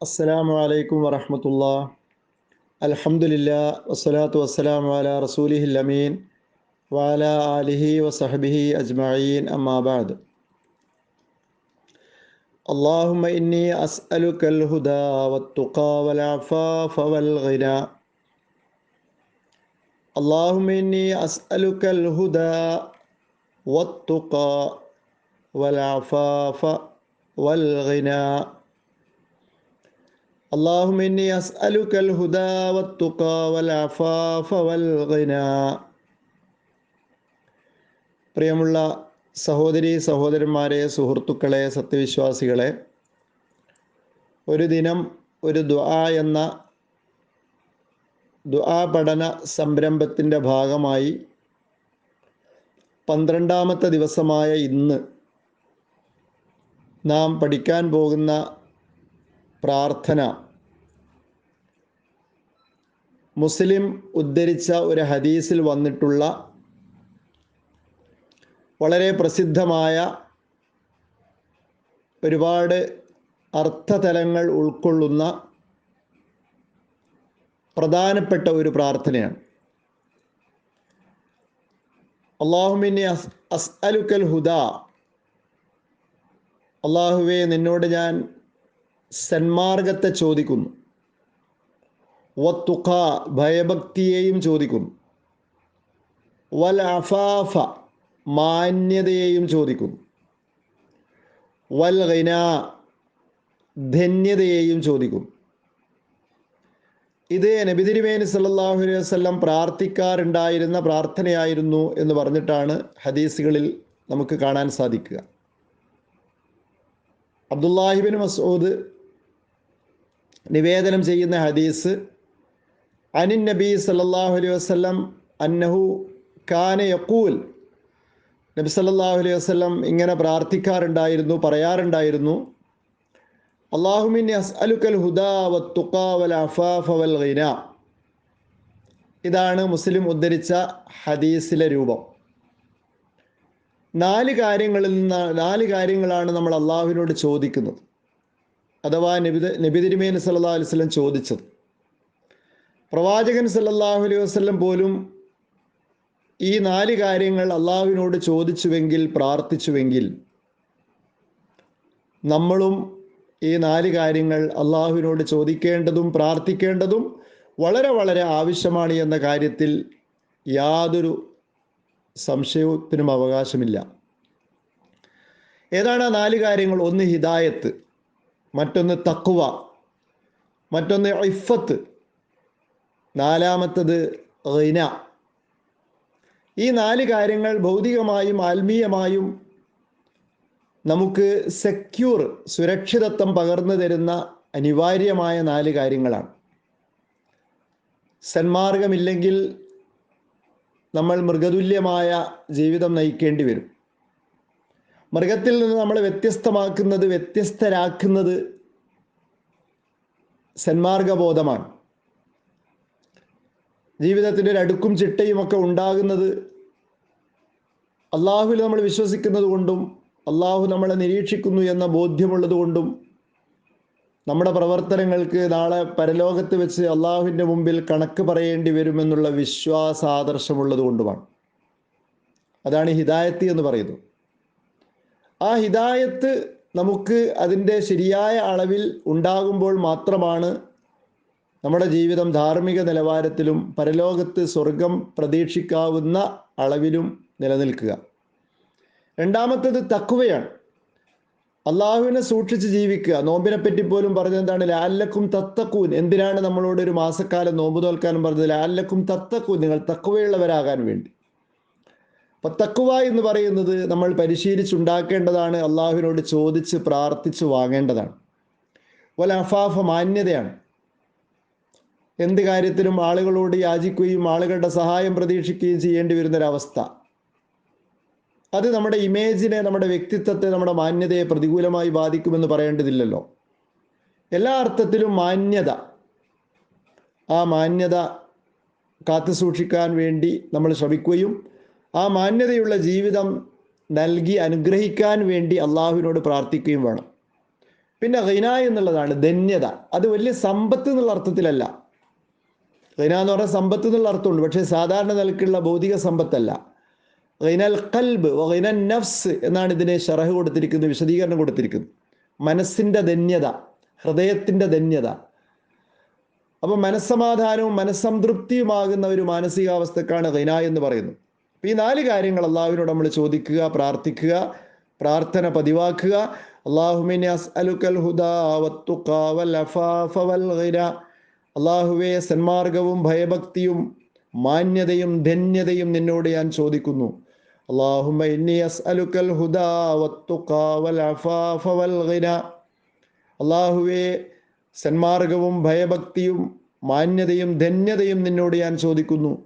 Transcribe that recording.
അസ്സലാമു അലൈക്കും വറഹമത്തുള്ള അൽഹംദുലില്ല വസ്സലാത്തു വസ്സലാമു അല റസൂലിഹിൽ അമീൻ വാല ആലിഹി വസഹബിഹി അജ്മഈൻ അമ്മാബാദ് اللهم إني أسألك الهدى والتقى والعفاف والغنى اللهم إني أسألك الهدى والتقى والعفاف والغنى اللهم إني أسألك الهدى والتقى والعفاف والغنى പ്രിയമുള്ള സഹോദരി സഹോദരന്മാരെ സുഹൃത്തുക്കളെ സത്യവിശ്വാസികളെ ഒരു ദിനം ഒരു ദുആ എന്ന ദുആ പഠന സംരംഭത്തിൻ്റെ ഭാഗമായി പന്ത്രണ്ടാമത്തെ ദിവസമായ ഇന്ന് നാം പഠിക്കാൻ പോകുന്ന പ്രാർത്ഥന. മുസ്ലിം ഉദ്ധരിച്ച ഒരു ഹദീസിൽ വന്നിട്ടുള്ള വളരെ പ്രസിദ്ധമായ ഒരുപാട് അർത്ഥതലങ്ങൾ ഉൾക്കൊള്ളുന്ന പ്രധാനപ്പെട്ട ഒരു പ്രാർത്ഥനയാണ്. അള്ളാഹുമിനി അസ് അലുക്കൽ ഹുദ. അള്ളാഹുവെ നിന്നോട് ഞാൻ സന്മാർഗത്തെ ചോദിക്കുന്നു. വത്തുഖ ഭയഭക്തിയെയും ചോദിക്കുന്നു. വൽ അഫാഫ മാന്യതയെയും ചോദിക്കുന്നു. വൽ ഗിന ധന്യതയെയും ചോദിക്കുന്നു. ഇത് നബിതിരിമേനി സല്ലാഹു അലൈഹി വസ്ലം പ്രാർത്ഥിക്കാറുണ്ടായിരുന്ന പ്രാർത്ഥനയായിരുന്നു എന്ന് പറഞ്ഞിട്ടാണ് ഹദീസുകളിൽ നമുക്ക് കാണാൻ സാധിക്കുക. അബ്ദുല്ലാഹിബിൻ മസൂദ് നിവേദനം ചെയ്യുന്ന ഹദീസ് അനിൻ നബി സല്ലാഹു അലൈഹി വസ്ലം അന്നഹു കാന യക്കൂൽ നബി സല്ലാഹു അലൈഹി വസ്ലം ഇങ്ങനെ പ്രാർത്ഥിക്കാറുണ്ടായിരുന്നു പറയാറുണ്ടായിരുന്നു അള്ളാഹുമിൻ അസ്അലുക്കൽ ഹുദാ അഫാഫ വൽ ഇതാണ് മുസ്ലിം ഉദ്ധരിച്ച ഹദീസിലെ രൂപം. നാല് കാര്യങ്ങളിൽ നിന്ന് നാല് കാര്യങ്ങളാണ് നമ്മൾ അള്ളാഹുവിനോട് ചോദിക്കുന്നത്. അഥവാ നബി നബി തിരുമേനി സല്ലാ അലൈഹി വസ്ലം ചോദിച്ചത്. പ്രവാചകൻ സല്ലാഹു അലൈഹി വസ്ലം പോലും ഈ നാല് കാര്യങ്ങൾ അള്ളാഹുവിനോട് ചോദിച്ചുവെങ്കിൽ പ്രാർത്ഥിച്ചുവെങ്കിൽ നമ്മളും ഈ നാല് കാര്യങ്ങൾ അള്ളാഹുവിനോട് ചോദിക്കേണ്ടതും പ്രാർത്ഥിക്കേണ്ടതും വളരെ വളരെ ആവശ്യമാണ് എന്ന കാര്യത്തിൽ യാതൊരു സംശയത്തിനും അവകാശമില്ല. ഏതാണ് ആ നാല് കാര്യങ്ങൾ? ഒന്ന് ഹിദായത്ത്. മറ്റൊന്ന് തക്കുവ മറ്റൊന്ന് ഇഫത്ത് നാലാമത്തത് റിന ഈ നാല് കാര്യങ്ങൾ ഭൗതികമായും ആത്മീയമായും നമുക്ക് സെക്യൂർ സുരക്ഷിതത്വം പകർന്നു തരുന്ന അനിവാര്യമായ നാല് കാര്യങ്ങളാണ്. സന്മാർഗമില്ലെങ്കിൽ നമ്മൾ മൃഗതുല്യമായ ജീവിതം നയിക്കേണ്ടി വരും. മൃഗത്തിൽ നിന്ന് നമ്മളെ വ്യത്യസ്തമാക്കുന്നത് വ്യത്യസ്തരാക്കുന്നത് സന്മാർഗബോധമാണ്. ജീവിതത്തിന്റെ ഒരു അടുക്കും ചിട്ടയും ഒക്കെ ഉണ്ടാകുന്നത് അള്ളാഹുവിൽ നമ്മൾ വിശ്വസിക്കുന്നത് കൊണ്ടും അള്ളാഹു നമ്മളെ നിരീക്ഷിക്കുന്നു എന്ന ബോധ്യമുള്ളത് കൊണ്ടും നമ്മുടെ പ്രവർത്തനങ്ങൾക്ക് നാളെ പരലോകത്ത് വെച്ച് അള്ളാഹുവിന്റെ മുമ്പിൽ കണക്ക് പറയേണ്ടി വരുമെന്നുള്ള വിശ്വാസാദർശമുള്ളത് കൊണ്ടുമാണ്. അതാണ് ഹിദായത്തി എന്ന് പറയുന്നത്. ആ ഹിദായത്ത് നമുക്ക് അതിന്റെ ശരിയായ അളവിൽ ഉണ്ടാകുമ്പോൾ മാത്രമാണ് നമ്മുടെ ജീവിതം ധാർമ്മിക നിലവാരത്തിലും പരലോകത്ത് സ്വർഗം പ്രതീക്ഷിക്കാവുന്ന അളവിലും നിലനിൽക്കുക. രണ്ടാമത്തത് തക്കുവയാണ് അള്ളാഹുവിനെ സൂക്ഷിച്ച് ജീവിക്കുക. നോമ്പിനെ പറ്റി പോലും പറഞ്ഞത് എന്താണ് ലാല്ലക്കും തത്തക്കൂൻ എന്തിനാണ് നമ്മളോട് ഒരു മാസക്കാലം നോമ്പ് തോൽക്കാനും പറഞ്ഞത്? ലാല്ലക്കും തത്തക്കൂൻ നിങ്ങൾ തക്കുവയുള്ളവരാകാൻ വേണ്ടി. തക്കുവ എന്ന് പറയുന്നത് നമ്മൾ പരിശീലിച്ചുണ്ടാക്കേണ്ടതാണ് അള്ളാഹുവിനോട് ചോദിച്ച് പ്രാർത്ഥിച്ച് വാങ്ങേണ്ടതാണ്. വല അഫാഫ മാന്യതയാണ്. എന്ത് കാര്യത്തിലും ആളുകളോട് യാചിക്കുകയും ആളുകളുടെ സഹായം പ്രതീക്ഷിക്കുകയും ചെയ്യേണ്ടി വരുന്നൊരവസ്ഥ. അത് നമ്മുടെ ഇമേജിനെ നമ്മുടെ വ്യക്തിത്വത്തെ നമ്മുടെ മാന്യതയെ പ്രതികൂലമായി ബാധിക്കുമെന്ന് പറയേണ്ടതില്ലല്ലോ. എല്ലാ അർത്ഥത്തിലും മാന്യത. ആ മാന്യത കാത്തു സൂക്ഷിക്കാൻ വേണ്ടി നമ്മൾ ശ്രമിക്കുകയും ആ മാന്യതയുള്ള ജീവിതം നൽകി അനുഗ്രഹിക്കാൻ വേണ്ടി അള്ളാഹുവിനോട് പ്രാർത്ഥിക്കുകയും വേണം. പിന്നെ ഹൈന എന്നുള്ളതാണ് ധന്യത. അത് വലിയ സമ്പത്ത് എന്നുള്ള അർത്ഥത്തിലല്ല. ഹൈന എന്ന് പറഞ്ഞാൽ സമ്പത്ത് എന്നുള്ള അർത്ഥമുണ്ട് പക്ഷേ സാധാരണ നിലക്കുള്ള ഭൗതിക സമ്പത്തല്ല. ഗൈനൽ കൽബ് ഗൈന നഫ്സ് എന്നാണ് ഇതിനെ ഷറഹ് കൊടുത്തിരിക്കുന്നത് വിശദീകരണം കൊടുത്തിരിക്കുന്നത്. മനസ്സിന്റെ ധന്യത ഹൃദയത്തിന്റെ ധന്യത. അപ്പോൾ മനസ്സമാധാനവും മനസ്സംതൃപ്തിയുമാകുന്ന ഒരു മാനസികാവസ്ഥക്കാണ് ഹൈന എന്ന് പറയുന്നത്. ഈ നാല് കാര്യങ്ങൾ അള്ളാഹുവിനോട് നമ്മൾ ചോദിക്കുക പ്രാർത്ഥിക്കുക പ്രാർത്ഥന പതിവാക്കുക. അള്ളാഹുമിനെ അള്ളാഹുവെ സന്മാർഗവും ഭയഭക്തിയും മാന്യതയും ധന്യതയും നിന്നോട് ഞാൻ ചോദിക്കുന്നു. ഗിന. അള്ളാഹുവെ സന്മാർഗവും ഭയഭക്തിയും മാന്യതയും ധന്യതയും നിന്നോട് ഞാൻ ചോദിക്കുന്നു.